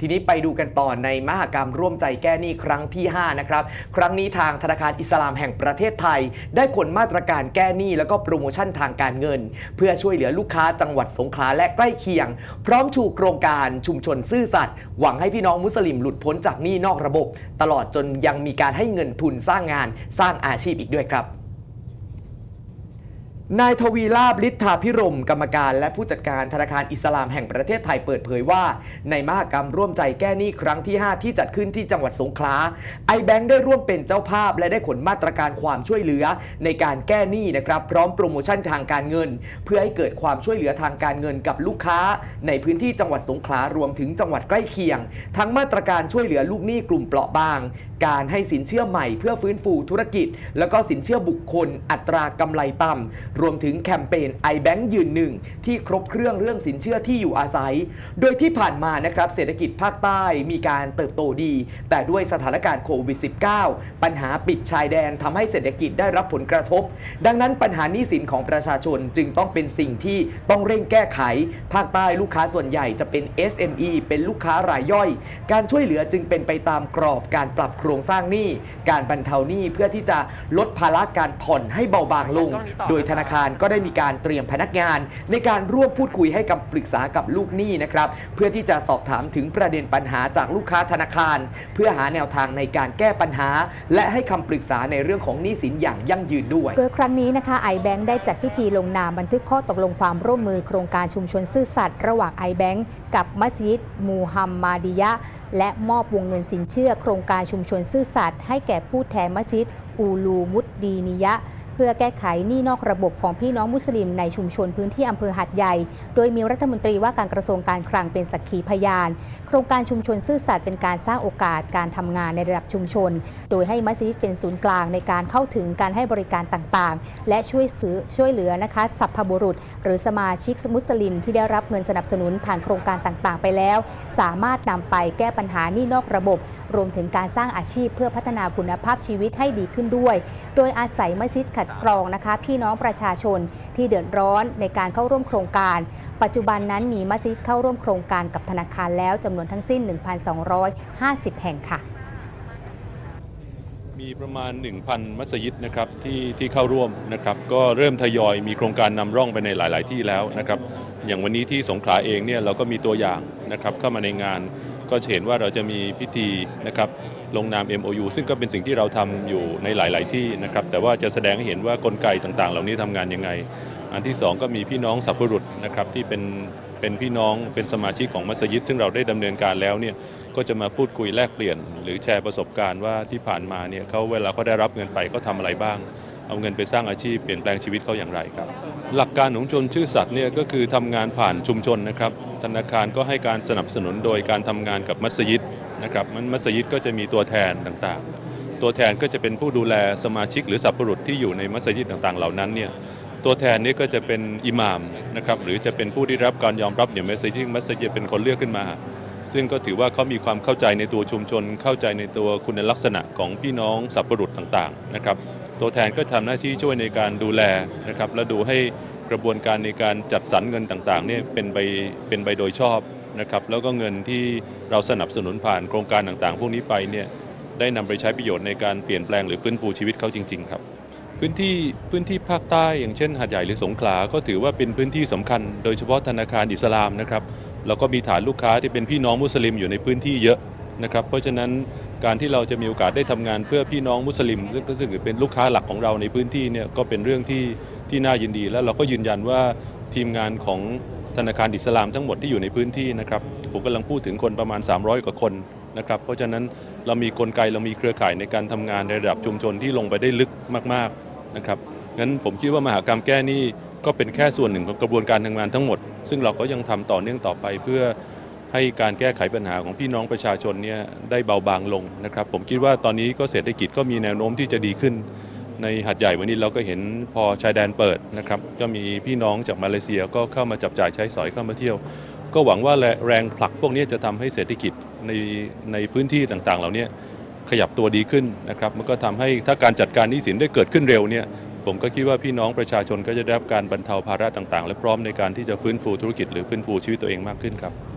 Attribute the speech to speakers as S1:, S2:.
S1: ทีนี้ไปดูกันต่อในมหกรรมร่วมใจแก้หนี้ครั้งที่ 5 นะครับ ครั้งนี้ทางธนาคารอิสลามแห่งประเทศไทย ได้ขนมาตรการแก้หนี้แล้วก็โปรโมชั่นทางการเงิน เพื่อช่วยเหลือลูกค้าจังหวัดสงขลาและใกล้เคียง พร้อมชูโครงการชุมชนซื่อสัตย์หวังให้พี่น้องมุสลิมหลุดพ้นจากหนี้นอกระบบ ตลอดจนยังมีการให้เงินทุนสร้างงานสร้างอาชีพอีกด้วยครับ นายทวีลาบฤทธาพิรม กรรมการและผู้จัดการธนาคารอิสลามแห่งประเทศไทยเปิดเผยว่า ในมหกรรมร่วมใจแก้หนี้ครั้งที่ 5 ที่จัดขึ้นที่จังหวัดสงขลาไอแบงค์ได้ร่วมเป็นเจ้าภาพ และได้ขนมาตรการความช่วยเหลือในการแก้หนี้นะครับ พร้อมโปรโมชั่นทางการเงิน เพื่อให้เกิดความช่วยเหลือทางการเงินกับลูกค้า ในพื้นที่จังหวัดสงขลารวมถึงจังหวัดใกล้เคียง ทั้งมาตรการช่วยเหลือลูกหนี้กลุ่มเปราะบาง การให้สินเชื่อใหม่เพื่อฟื้นฟูธุรกิจ แล้วก็สินเชื่อบุคคล อัตรากำไรต่ำรวมถึงแคมเปญ iBank ยืนหนึ่งที่ครบเครื่องเรื่องสินเชื่อที่อยู่อาศัย โดยที่ผ่านมานะครับเศรษฐกิจภาคใต้มีการเติบโตดี แต่ด้วยสถานการณ์โควิด -19 ปัญหาปิดชายแดนทำให้เศรษฐกิจได้รับผลกระทบ ดังนั้นปัญหาหนี้สินของประชาชนจึงต้องเป็นสิ่งที่ต้องเร่งแก้ไข ภาคใต้ลูกค้าส่วนใหญ่จะเป็น SME เป็นลูกค้ารายย่อย การช่วยเหลือจึงเป็นไปตามกรอบการปรับโครงสร้างหนี้ การบรรเทาหนี้เพื่อที่จะลดภาระการผ่อนให้เบาบางลง โดยธนาคารก็ได้มีการเตรียมพนักงาน ในการร่วมพูดคุยให้คำปรึกษากับลูกหนี้นะครับเพื่อที่จะสอบถามถึงประเด็นปัญหาจากลูกค้าธนาคาร เพื่อหาแนวทางในการแก้ปัญหา และให้คำปรึกษาในเรื่องของหนี้สินอย่างยั่งยืนด้วย
S2: โดยครั้งนี้นะคะไอแบงได้จัดพิธีลงนามบันทึกข้อตกลงความร่วมมือโครงการชุมชนซื่อสัตย์ระหว่างไอแบงกับมัสยิดมูฮัมมาดียะ และมอบวงเงินสินเชื่อ โครงการชุมชนซื่อสัตย์ให้แก่ผู้แทนมัสยิดอูลูมุดดีนิยะ เพื่อแก้ไขหนี้นอกระบบของพี่น้องมุสลิมในชุมชนพื้นที่อำเภอหัดใหญ่ โดยมีรัฐมนตรีว่าการกระทรวงการคลังเป็นสักขีพยาน โครงการชุมชนซื่อสัตย์เป็นการสร้างโอกาสการทำงานในระดับชุมชน โดยให้มัสยิดเป็นศูนย์กลางในการเข้าถึงการให้บริการต่างๆ และช่วยซื้อช่วยเหลือนะคะสัพพบุรุษ หรือสมาชิกมุสลิม ที่ได้รับเงินสนับสนุนผ่านโครงการต่างๆ ไปแล้ว สามารถนำไปแก้ปัญหาหนี้นอกระบบ รวมถึงการสร้างอาชีพเพื่อพัฒนาคุณภาพชีวิตให้ดีขึ้นด้วย โดยอาศัยมัสยิดขัดกรองนะคะ พี่น้องประชาชนที่เดือดร้อนในการเข้าร่วมโครงการ ปัจจุบันนั้นมีมัสยิดเข้าร่วมโครงการกับธนาคารแล้วจำนวนทั้งสิ้น 1,250 แห่งค่ะ
S3: มีประมาณ 1,000 มัสยิดนะครับที่ที่เข้าร่วมนะครับก็เริ่มทยอยมีโครงการนำร่องไปในหลาย ๆ ที่แล้วนะครับอย่างวันนี้ที่สงขลาเองเนี่ยเราก็มีตัวอย่างนะครับเข้ามาในงานก็เห็นว่าเราจะมีพิธีนะครับ ลงนาม MOU ซึ่งก็เป็นสิ่งที่เราทำอยู่ในหลาย ๆ ที่นะครับแต่ว่าจะแสดงให้เห็นว่ากลไกต่าง ๆ เหล่านี้ทำงานยังไง อันที่ 2 ก็มีพี่น้องสัพพรุษนะครับที่เป็นเป็นพี่น้องเป็นสมาชิกของมัสยิด ซึ่งเราได้ดำเนินการแล้วเนี่ยก็จะมาพูดคุยแลกเปลี่ยน หรือแชร์ประสบการณ์ว่าที่ผ่านมาเนี่ยเขาเวลาเขาได้รับเงินไปเขาทำอะไรบ้าง เอาเงินไปสร้างอาชีพเปลี่ยนแปลงชีวิตเขาอย่างไรครับ หลักการของชนชื่อสัตว์เนี่ยก็คือทำงานผ่านชุมชนนะครับธนาคารก็ให้การสนับสนุนโดยการทำงานกับมัสยิด นะครับมันมัสยิดก็จะมีตัวแทนต่างๆ ตัวแทนก็จะเป็นผู้ดูแลสมาชิกหรือสัพพรุษที่อยู่ในมัสยิดต่างๆ เหล่านั้นเนี่ยตัวแทนนี้ก็จะเป็นอิหม่ามนะครับหรือจะเป็นผู้ที่รับการยอมรับอย่างมัสยิดมัสยิดเป็นคนเลือกขึ้นมา ซึ่งก็ถือว่าเขามีความเข้าใจในตัวชุมชน เข้าใจในตัวคุณลักษณะของพี่น้องสัพพรุษต่างๆนะครับตัวแทนก็ทำหน้าที่ช่วยในการดูแลนะครับและดูให้กระบวนการในการจัดสรรเงินต่างๆเนี่ยเป็นไปเป็นไปโดยชอบ นะครับแล้วก็เงินที่เราสนับสนุนผ่านโครงการต่างๆ พวกนี้ไปเนี่ยได้นำไปใช้ประโยชน์ในการเปลี่ยนแปลงหรือฟื้นฟูชีวิตเขาจริง ๆ ครับ พื้นที่พื้นที่ภาคใต้อย่างเช่นหาดใหญ่หรือสงขลาก็ถือว่าเป็นพื้นที่สำคัญ โดยเฉพาะธนาคารอิสลามนะครับแล้วก็มีฐานลูกค้าที่เป็นพี่น้องมุสลิมอยู่ในพื้นที่เยอะนะครับเพราะฉะนั้นการที่เราจะมีโอกาสได้ทำงานเพื่อพี่น้องมุสลิม ซึ่งก็ซึ่งเป็นลูกค้าหลักของเราในพื้นที่เนี่ยก็เป็นเรื่องที่ที่น่ายินดี แล้วเราก็ยืนยันว่าทีมงานของ ธนาคารอิสลามทั้งหมดที่อยู่ในพื้นที่นะครับผมกำลังพูดถึงคนประมาณ 300 กว่าคนนะครับเพราะฉะนั้นเรามีกลไกเรามีเครือข่ายในการทำงานในระดับชุมชนที่ลงไปได้ลึกมากๆนะครับงั้นผมคิดว่ามหากรรมแก้หนี้ก็เป็นแค่ส่วนหนึ่งของกระบวนการทำงานทั้งหมด ซึ่งเราก็ยังทำต่อเนื่องต่อไปเพื่อให้การแก้ไขปัญหาของพี่น้องประชาชนเนี่ยได้เบาบางลงนะครับ ผมคิดว่าตอนนี้ก็เศรษฐกิจก็มีแนวโน้มที่จะดีขึ้น ในหัดใหญ่วันนี้เราก็เห็นพอชายแดนเปิดนะครับก็มีพี่น้องจากมาเลเซียก็เข้ามาจับจ่ายใช้สอยเข้ามาเที่ยว ก็หวังว่าแรงผลักพวกนี้จะทำให้เศรษฐกิจในในพื้นที่ต่างๆ เหล่านี้ขยับตัวดีขึ้นนะครับมันก็ทำให้ถ้าการจัดการหนี้สินได้เกิดขึ้นเร็วเนี่ยผมก็คิดว่าพี่น้องประชาชนก็จะได้รับการบรรเทาภาระต่างๆ และพร้อมในการที่จะฟื้นฟูธุรกิจหรือฟื้นฟูชีวิตตัวเองมากขึ้นครับ